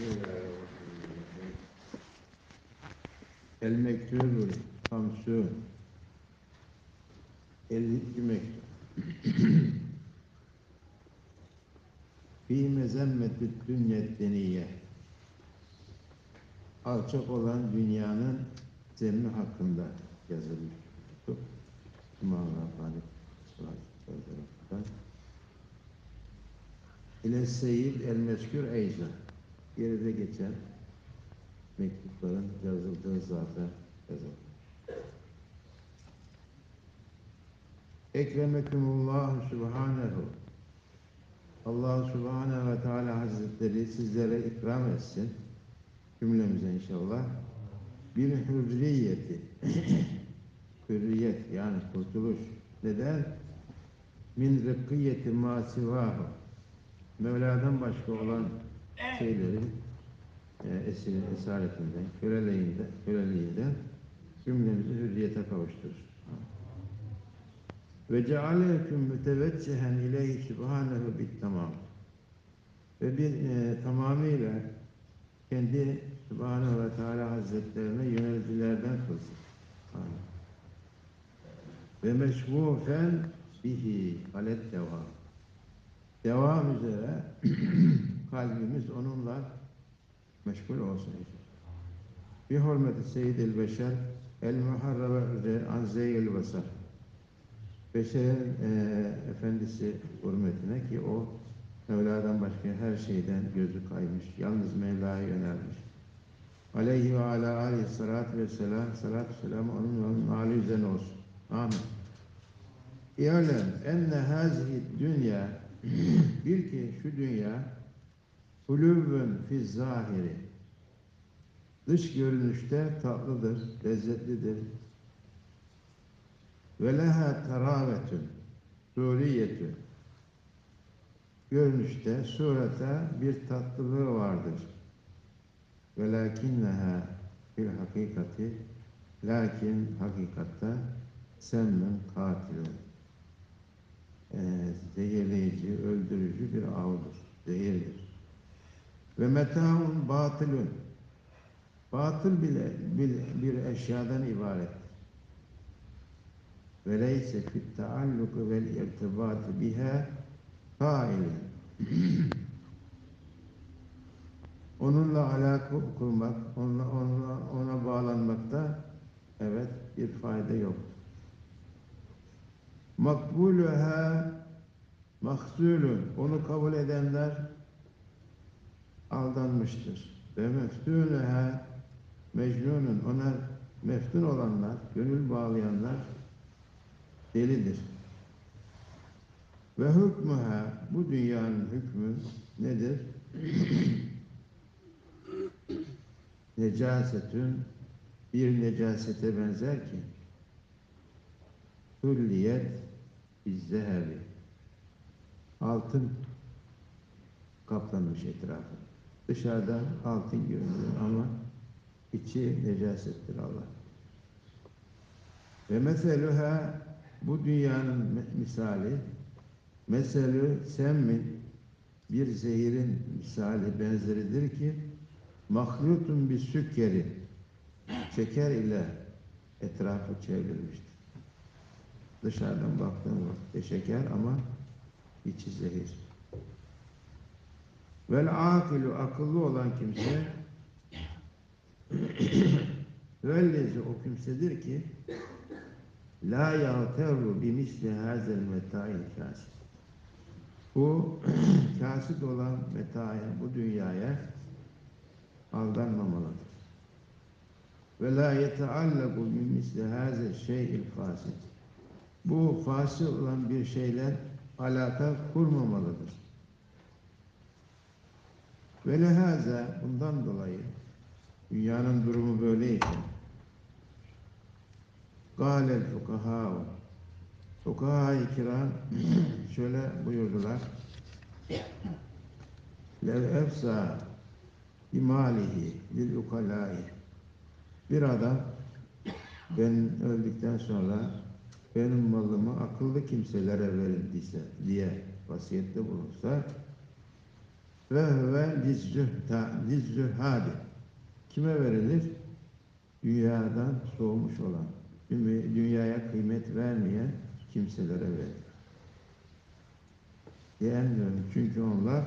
Bismillahirrahmanirrahim. El mektubul hamsun 52 mektup. Fi mezemmeti dünyet deniye. Alçak olan dünyanın zemmi hakkında yazılmış. mektup. İmam Rabbani İle Seyyid El Meskür Eyza. Geride geçen mektupların yazıldığı zata yazılır. Ekremekumullah Subhanehu. Allah Subhanehu ve Teala Hazretleri sizlere ikram etsin. Cümlemize inşallah. Bir hürriyeti. Hürriyet yani kurtuluş. Neden? Min rıkkiyeti ma sivahu. Mevla'dan başka olan şeylerin e, esirin esaretinden, köleliğinden, köleliğinden cümlemizi hürriyete kavuşturur. Ve cealeküm müteveccehen ileyhi subhanehu bit tamam. Ve bir e, tamamıyla kendi Subhanehu ve Teala Hazretlerine yönelicilerden kılsın. Amin. Ve meşgufen bihi alet devam. Devam üzere kalbimiz onunla meşgul olsun. Bir hürmeti Seyyid-i Beşer El Muharrebe an Zeyyil Basar Beşerin e, efendisi hürmetine ki o Mevla'dan başka her şeyden gözü kaymış. Yalnız Mevla'ya yönelmiş. Aleyhi ve ala aleyhi salatu ve selam, salatu selam onun âli üzerine olsun. Amin. İ'lem enne hazihi dünya bil ki şu dünya hulüvün fi zahiri dış görünüşte tatlıdır, lezzetlidir. Ve leha teravetün suriyetün görünüşte, surete bir tatlılığı vardır. Ve lakinneha fil hakikati lakin hakikatte semmen katilun e, zehirleyici, öldürücü bir avdır, zehirdir. Ve metaun batılun batıl bile bir, bir eşyadan ibaret. Ve leyse fit taalluku vel irtibatı biha failin. Onunla alaka kurmak, onunla, onunla, ona bağlanmakta evet bir fayda yok. Makbuluha mahsulun. Onu kabul edenler aldanmıştır. Ve meftunuha mecnunun. Ona meftun olanlar, gönül bağlayanlar delidir. Ve hükmüha bu dünyanın hükmü nedir? Necasetün bir necasete benzer ki Hülliyet izzehebi altın kaplanmış etrafı. Dışarıdan altın görünüyor ama içi necasettir Allah. Ve meselüha bu dünyanın misali meselü semmin bir zehirin misali benzeridir ki mahlutun bir sükkeri şeker ile etrafı çevrilmiştir. Dışarıdan baktığın vakitte şeker ama içi zehir. Vel akilu akıllı olan kimse vellezi o kimsedir ki la yağterru bimisli hazel meta'il kasib. Bu kasit olan metaya, bu dünyaya aldanmamalıdır. Ve la yeteallaku min misli hazel şey'il fasid bu fasıl olan bir şeyler alaka kurmamalıdır. Ve lehaza bundan dolayı dünyanın durumu böyleyken Gâlel fukaha Fukaha-i kiram şöyle buyurdular. Lev efsa imalihi lil ukalai bir adam ben öldükten sonra benim malımı akıllı kimselere verildiyse diye vasiyette bulunsa ve huve lizzühhadi. Kime verilir? Dünyadan soğumuş olan, dü- dünyaya kıymet vermeyen kimselere verilir. Diyenlerim çünkü onlar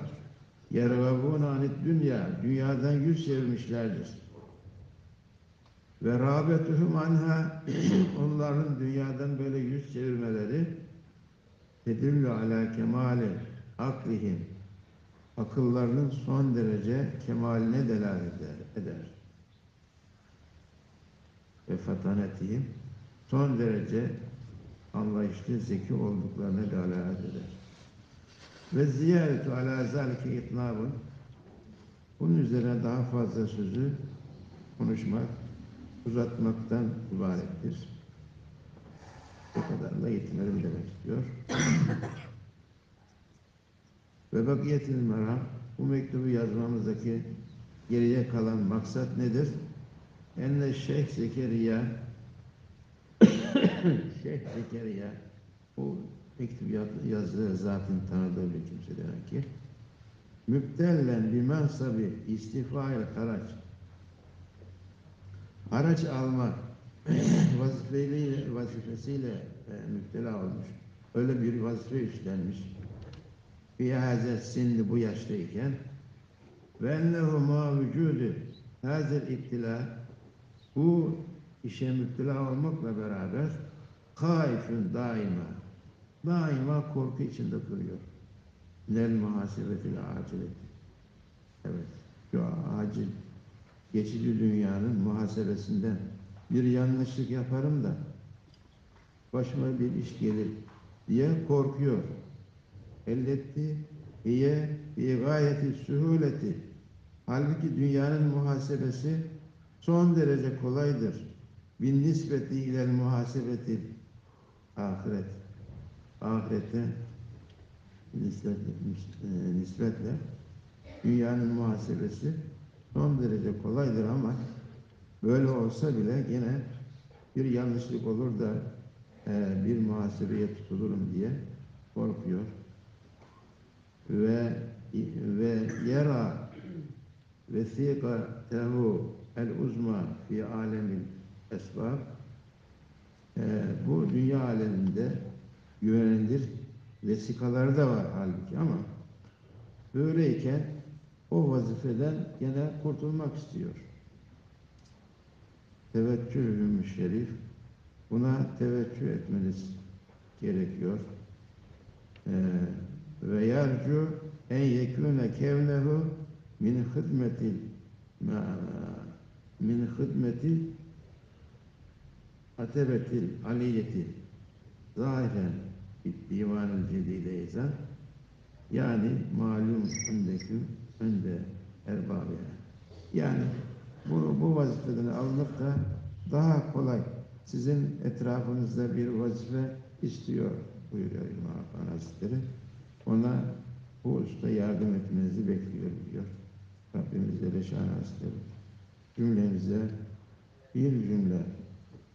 yergabûne anit dünya, dünyadan yüz çevirmişlerdir. Ve rağbetuhum anha, onların dünyadan böyle yüz çevirmeleri tedillü ala kemali aklihim, akıllarının son derece kemaline delalet eder. Ve fatanetihim, son derece anlayışlı, zeki olduklarına delalet eder. Ve ziyaretu ala zalike itnabın, bunun üzerine daha fazla sözü konuşmak, uzatmaktan ibarettir. Bu kadarla yetinelim demek istiyor. Ve bakiyetil meram, bu mektubu yazmamızdaki geriye kalan maksat nedir? Enne Şeyh Zekeriya Şeyh Zekeriya bu mektup yaz- yazdığı zatın tanıdığı bir kimse demek ki müptellen bir mensabi istifail haraç haraç alma vazifeyle, vazifesiyle e, müptela olmuş. Öyle bir vazife üstlenmiş. Bir hazet sinli bu yaştayken ve ennehu ma vücudu hazel iptila bu işe müptela olmakla beraber kaifün daima daima korku içinde duruyor. Nel muhasebetil acileti. Evet. Şu acil geçici dünyanın muhasebesinden bir yanlışlık yaparım da başıma bir iş gelir diye korkuyor. Elletti hiye fi gayeti sühuleti. Halbuki dünyanın muhasebesi son derece kolaydır. Bin nispeti ile muhasebeti ahiret. Ahirete nispetle, e, nispetle dünyanın muhasebesi son derece kolaydır ama böyle olsa bile gene bir yanlışlık olur da e, bir muhasebeye tutulurum diye korkuyor. Ve ve yera vesikatehu el uzma fi alemil esbab e, bu dünya aleminde güvenilir vesikaları da var halbuki ama böyleyken o vazifeden gene kurtulmak istiyor. Teveccühü şerif buna teveccüh etmeniz gerekiyor. Ee, ve yarcu en yekûne kevnehu min hidmetil min hidmetil atebetil aliyeti zahiren divanül cedide izan yani malum öndeküm önde erbabıya. Yani bu, bu vazifeden alınıp da daha kolay sizin etrafınızda bir vazife istiyor buyuruyor İmam Hazretleri. Ona bu usta yardım etmenizi bekliyor diyor. Rabbimiz de Şahin Hazretleri cümlemize bir cümle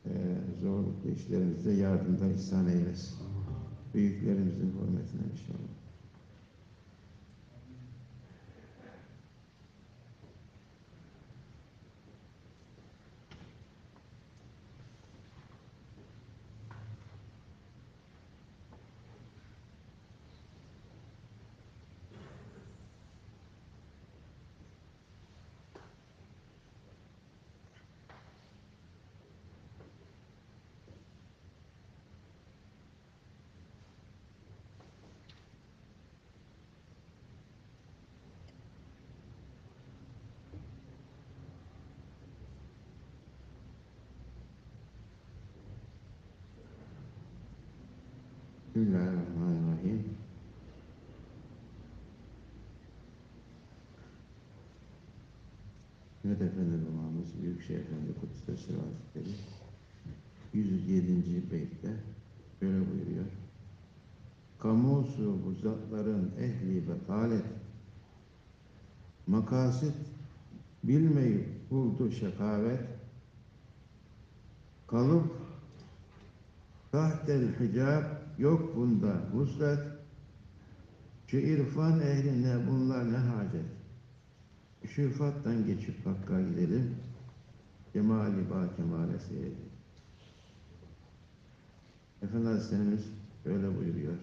e, zorluklu işlerimizde yardımda ihsan eylesin. Büyüklerimizin hürmetine inşallah. Bismillahirrahmanirrahim. Mehmet Efendi babamız Büyükşehir Efendi Kudüs'te Sıra Hazretleri 107. beytte böyle buyuruyor. Kamusu bu zatların ehli betalet makasit bilmeyip buldu şekavet kalıp tahtel hicab yok bunda vuslet şu irfan ehline bunlar ne hacet şüfattan geçip Hakk'a gidelim. Cemali ba kemale seyredelim. Efendi Hazretlerimiz şöyle buyuruyor.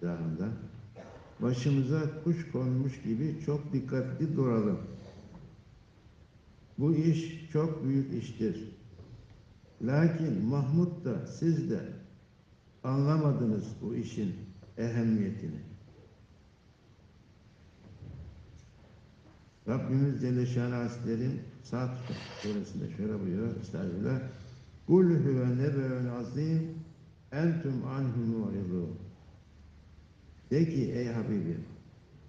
Zahında. Başımıza kuş konmuş gibi çok dikkatli duralım. Bu iş çok büyük iştir. Lakin Mahmud da siz de anlamadınız bu işin ehemmiyetini. Rabbimiz Celle Şanı Hazretleri'nin Sa'd suresinde şöyle buyuruyor. Estağfirullah. Kul huve nebe'ün azim entum anhu mu'ridun. De ki ey Habibim,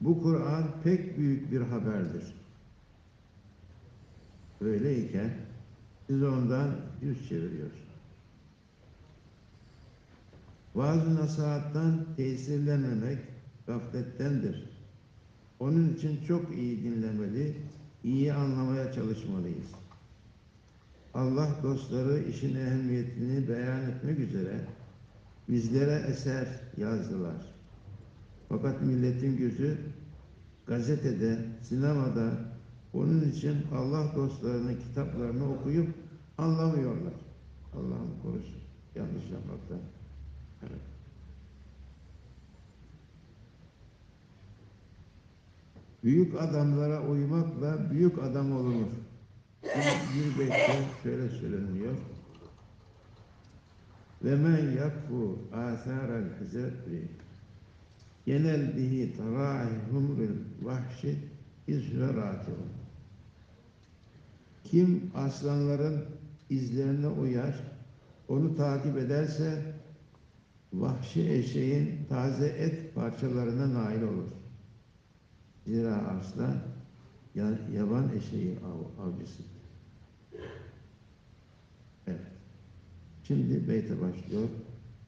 bu Kur'an pek büyük bir haberdir. Öyleyken siz ondan yüz çeviriyorsunuz. Vaaz-ı nasihattan tesirlenmemek gaflettendir. Onun için çok iyi dinlemeli, iyi anlamaya çalışmalıyız. Allah dostları işin ehemmiyetini beyan etmek üzere bizlere eser yazdılar. Fakat milletin gözü gazetede, sinemada onun için Allah dostlarının kitaplarını okuyup anlamıyorlar. Allah'ım korusun. Yanlış yapmaktan. Evet. Büyük adamlara uymakla büyük adam olunur. Bir, bir beytte şöyle söyleniyor. Ve men yakfu asarel hizretri genel bihi tarahi humril vahşi izve rakiun. Kim aslanların izlerine uyar, onu takip ederse vahşi eşeğin taze et parçalarına nail olur. Zira aslan ya- yaban eşeği av, avcısı. Evet. Şimdi beyte başlıyor.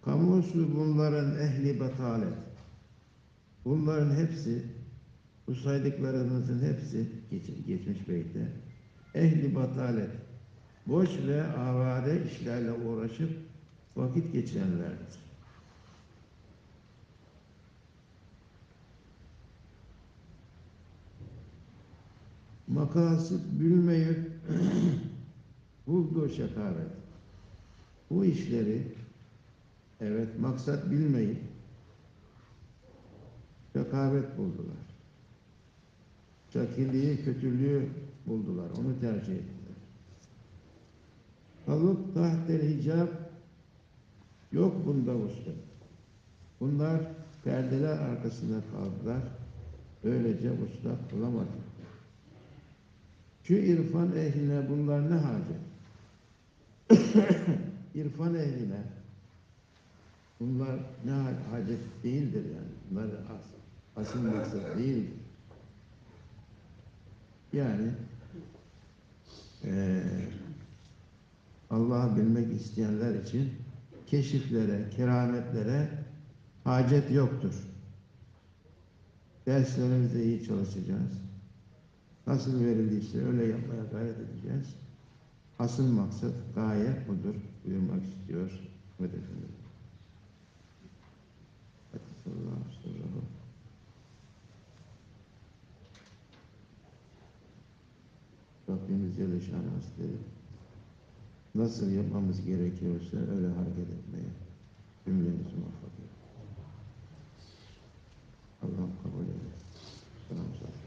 Kamusu bunların ehli batalet. Bunların hepsi, bu saydıklarımızın hepsi geç- geçmiş beyte. Ehli batalet. Boş ve avare işlerle uğraşıp vakit geçirenlerdir. Makasıt bilmeyip buldu şakavet. Bu işleri evet maksat bilmeyip şakavet buldular. Çakiliği, kötülüğü buldular. Onu tercih ettiler. Kalıp tahtel hicab yok bunda vuslat. Bunlar perdeler arkasında kaldılar. Böylece vuslat bulamadılar. Şu irfan ehline bunlar ne hacet? irfan ehline bunlar ne ha- hacet değildir yani. Bunlar as, asıl maksat değildir. Yani eee Allah'ı bilmek isteyenler için keşiflere, kerametlere hacet yoktur. Derslerimizde iyi çalışacağız. Nasıl verildiyse öyle yapmaya gayret edeceğiz. Asıl maksat, gaye budur. Buyurmak istiyor. Ahmet Efendi. Sallallahu aleyhi ve sellem. Rabbimiz Celle Hazretleri nasıl yapmamız gerekiyorsa öyle hareket etmeye cümlemizi muvaffak eylesin. Allah'ım kabul eylesin. Selam olsun.